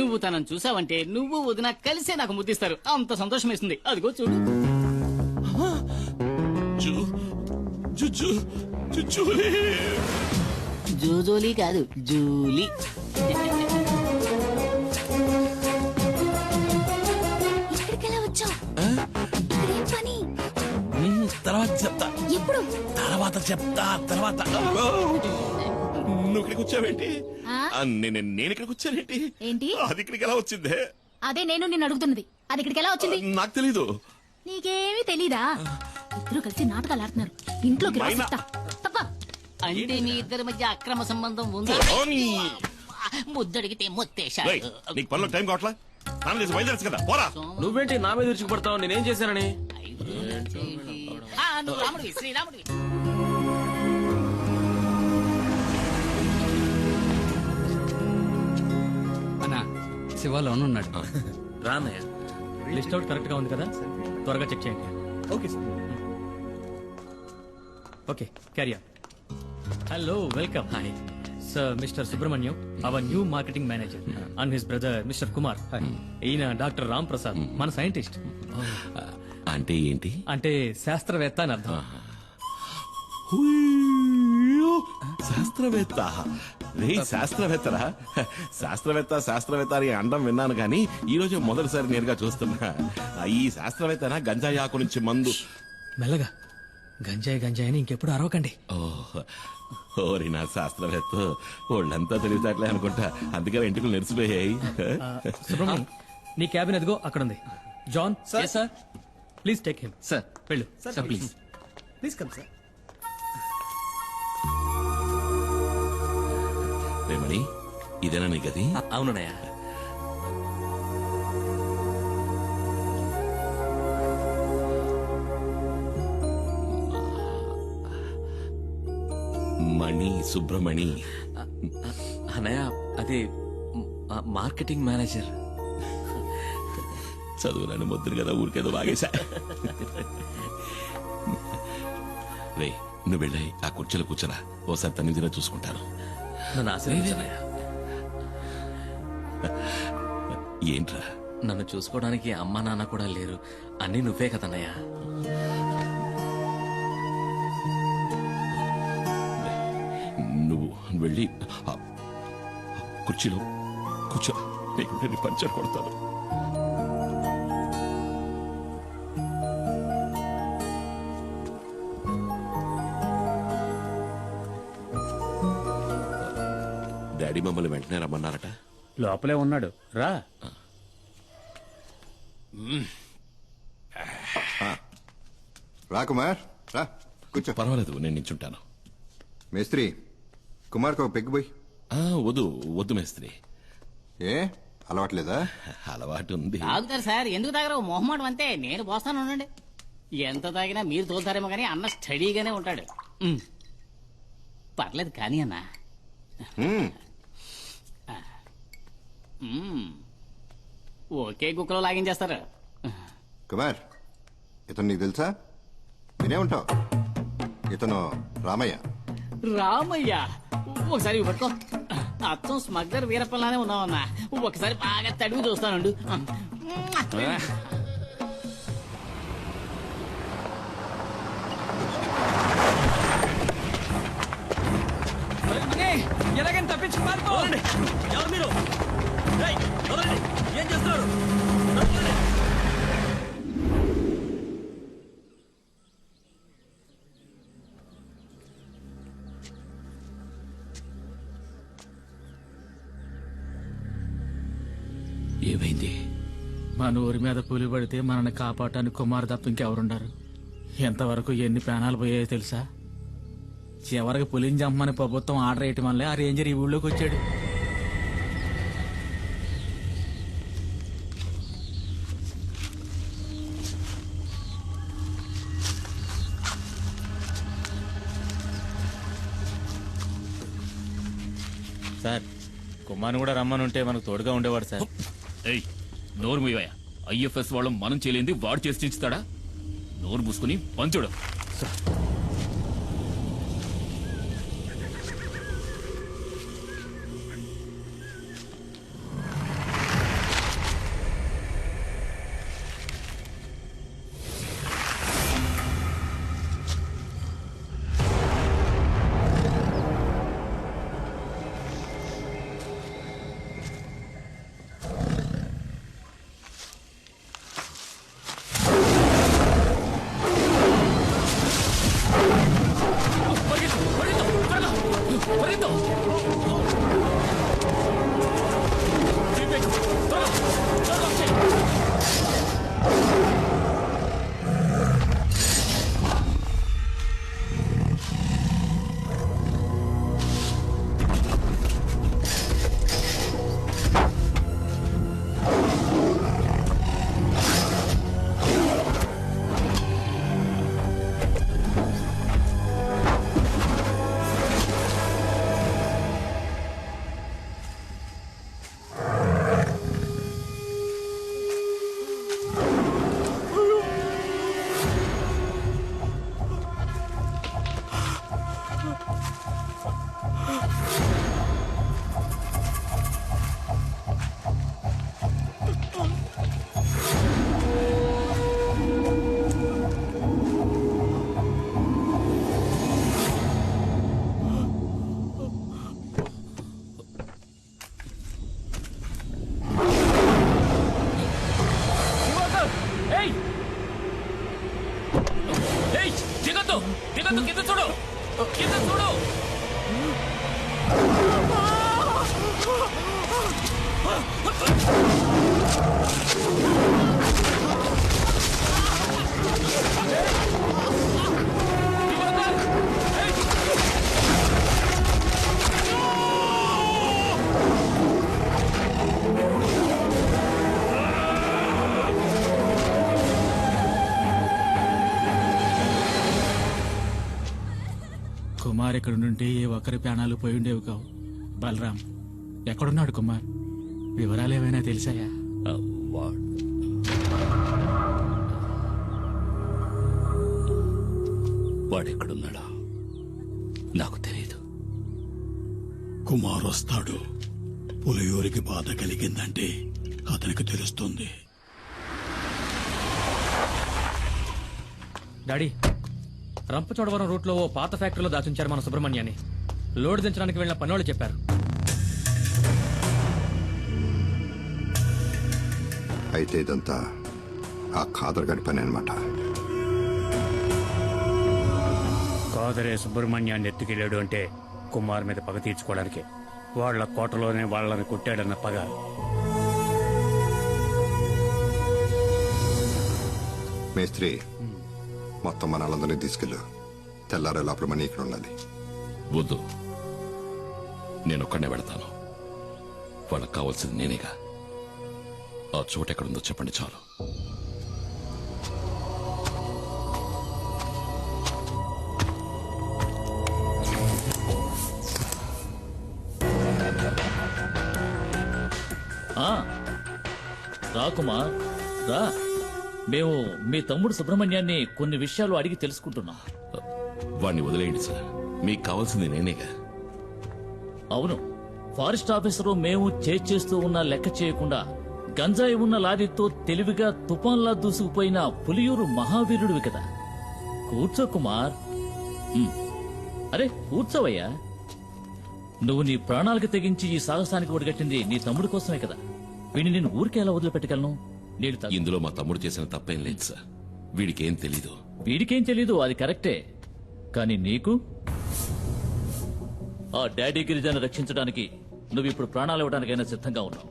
నువ్వు తనను చూసావంటే నువ్వు వదిన కలిసే నాకు ముద్దిస్తారు. అంత సంతోషం వేస్తుంది అదిగో చూడు. జూ జూ జూ జూ జూలీ జోజోలీ కాదు జూలీ. ఇక్కడికెలా వచ్చావు? ఇక్కడేం పని. మ్మ్, తర్వాత చెప్తా. ఎప్పుడు? తర్వాత చెప్తా తర్వాత. నువ్వు ఇక్కడికి వచ్చావేంటి? నేను నేను ఇక్కడికి వచ్చానేంటి? ఏంటి? అది ఇక్కడికి ఎలా వచ్చిందే? అదే నేను నిన్ను అడుగుతున్నది. అది ఇక్కడికి ఎలా వచ్చింది? నాకు తెలీదు. నీకేమీ తెలీదా? ఇద్దరు కలిసి నాటకాలు ఆడుతున్నారు. ఇంట్లోకి రా మైనా. చెప్తా. తప్ప. అంటే మీ ఇద్దరి మధ్య అక్రమ సంబంధం ఉంది? ఓనీ. ముద్దడిగితే రేయ్, మొత్తేశాడు నీకు పనిలో టైం కావట్లా? స్నానం చేసి బయలుదేరచ్చు కదా పోరా. నువ్వేంటి నా మీద విరుచుకుపడతావు? నేనేం చేశానని? ఆ, నువ్వు రాముడివి శ్రీరాముడివి. శివ లోన్ ఉన్నాడు. రా అన్నయ్య లిస్ట్ అవుట్ కరెక్ట్గా ఉంది కదా? త్వరగా చెక్ చేయండి. Okay sir okay carrier hello welcome hi sir mister Subrahmanyam our new marketing manager and his brother mister Kumar ఈయన డాక్టర్ రామ్ ప్రసాద్ మన సైంటిస్ట్ అంటే ఏంటి? అంటే శాస్త్రవేత్త అని అర్థం. శాస్త్రవేత్త. రే శాస్త్రవేత్తరా? శాస్త్రవేత్త శాస్త్రవేత్త అని అండం విన్నాను కానీ ఈ రోజు మొదటిసారి నేరుగా చూస్తున్నా. ఈ శాస్త్రవేత్తనా గంజాయి ఆకు నుంచి మందు? మెల్లగా. గంజాయి గంజాయి అని ఇంకెప్పుడు అరవకండి. ఓ, ఓరి నా శాస్త్రవేత్త వాళ్ళంతా తెలివితేటలే అనుకుంటా. అందుకని ఎంటుకలు నెరిసిపోయాయి. ఆ, సుబ్రహ్మణ్యం నీ క్యాబిన్ ఎదుగో అక్కడ ఉంది John sir. Please take him. Sir. వెళ్ళు. Sir please. Please come sir. Remani ఇదేనా నీ గది? అవునన్నయ్య. మణి సుబ్రమణి. అన్నయ్య అది మార్కెటింగ్ మేనేజర్. చదువులను ముద్దురు కదా ఊరికేదో బాగేశా రే నువ్వు వెళ్ళాయి ఆ కుర్చీలో కూర్చోరా. ఓసారి తన్ని చూసుకుంటాను. నన్ను ఏంట్రా? నన్ను చూసుకోవడానికి అమ్మా నాన్న కూడా లేరు. అన్నీ నువ్వే కదన్నయ్య. నువ్వు వెళ్ళి కుర్చీలో కూర్చో. నీకు నేను పంచర్ కొడతాను. డాడీ మమ్మల్ని వెంటనే రమ్మన్నారట. లోపలే ఉన్నాడు. రా. రా కుమార్. రా కూర్చో. పర్వాలేదు నేను నించుంటాను. మేస్త్రి కుమార్కి ఒక పెగ్గు పోయి. ఆ, వద్దు వద్దు మేస్త్రి. ఏ అలవాట్లేదా? అలవాటు ఉంది. తాగుతారు సార్ ఎందుకు తాగరు మొహమాటం అంతే. నేను పోస్తాను ఉండండి. ఎంత తాగినా మీరు తోలుతారేమో కానీ అన్న స్టడీగానే ఉంటాడు. ఉమ్. పర్లేదు కానీ అన్న. హ్మ్, ఉమ్. ఒకే కుక్కలో లాగించేస్తారు. కుమార్ ఇతను నీకు తెలుసా? వినే ఉంటావు. ఇతను రామయ్య. రామయ్య? ఒకసారి పట్టుకో. అచ్చం స్మగ్లర్ వీరప్పలానే ఉన్నావన్నా ఒకసారి బాగా తడివి చూస్తానుండు. ఎలాగని తప్పించుకు పారిపో ఎవరు మీరు. ఏం చేస్తున్నారు? ఏమైంది? మన ఊరి మీద పులి పడితే మనల్ని కాపాడటానికి కుమార్ తప్ప ఇంకెవరుండరు? ఎంతవరకు ఎన్ని ప్రాణాలు పోయాయో తెలుసా? చివరికి పులిని చంపమని ప్రభుత్వం ఆర్డర్ వేయటం వల్లే ఆ రేంజర్ ఈ ఊళ్ళోకి వచ్చాడు. సార్ కుమ్మాను కూడా రమ్మనుంటే మనకు తోడుగా ఉండేవాడు సార్. ఏయ్ నోరు మూయవయ్యా. ఐఎఫ్ఎస్ వాళ్ళం మనం చేయలేంది వాడు చేసి చించుతాడా నోరు మూసుకుని పంచుడు. కింద కుమార్ ఇక్కడ నుండి ఏ ఒక్కరి ప్రాణాలు పోయి ఉండేవి కావు. బలరాం ఎక్కడున్నాడు కుమార్? వివరాలు ఏమైనా తెలిసాయా? వాడెక్కడున్నాడా నాకు తెలియదు కుమార్ వస్తాడు. పులియూరికి బాధ కలిగిందంటే అతనికి తెలుస్తుంది. డాడీ రంపచోడవరం రూట్లో ఓ పాత ఫ్యాక్టరీలో దాచుంచారు మన సుబ్రహ్మణ్యాన్ని. లోడ్ దించడానికి వెళ్ళిన పనోళ్ళు చెప్పారు. అయితే ఇదంతా ఆ ఖాదర్ గడి పని అనమాట కాదరే సుబ్రహ్మణ్యాన్ని ఎత్తుకెళ్ళాడు అంటే కుమార్ మీద పగ తీర్చుకోవడానికి వాళ్ళ కోటలోనే వాళ్ళని కొట్టాడన్న పగ. మేస్త్రి మొత్తం మన తీసుకెళ్ళు. తెల్లారే లోపల మనీ ఇక్కడ ఉండాలి. వద్దు. నేను ఒక్కడనే వెళతాను. వాళ్ళకి కావాల్సింది నేనేగా. ఆ చోటు ఎక్కడుందో చెప్పండి చాలు. రాకుమా రా. మేము మీ తమ్ముడు సుబ్రహ్మణ్యాన్ని కొన్ని విషయాలు అడిగి తెలుసుకుంటున్నాం. వాణ్ణి వదిలేయండి సార్. మీకు కావాల్సింది నేనేగా. అవును. ఫారెస్ట్ ఆఫీసరు మేము చేస్తూ ఉన్న లెక్క చేయకుండా గంజాయి ఉన్న లారీతో తెలివిగా తుఫాన్లా దూసుకుపోయిన పులియూరు మహావీరుడివి కదా. కూర్చో కుమార్. అరే కూర్చోవయ్యా. నువ్వు నీ ప్రాణాలకు తెగించి ఈ సాహసానికి ఒడిగట్టింది నీ తమ్ముడి కోసమే కదా. వీడిని నేను ఊరికే ఎలా వదిలిపెట్టగలను? ఇందులో మా తమ్ముడు చేసిన తప్పేం లేదు సార్. వీడికి ఏం తెలీదు. వీడికేం తెలీదు అది కరెక్టే. కానీ నీకు? ఆ డాడీ గిరిజాన్ని రక్షించడానికి నువ్వు ఇప్పుడు ప్రాణాలు ఇవ్వడానికైనా సిద్ధంగా ఉన్నావు.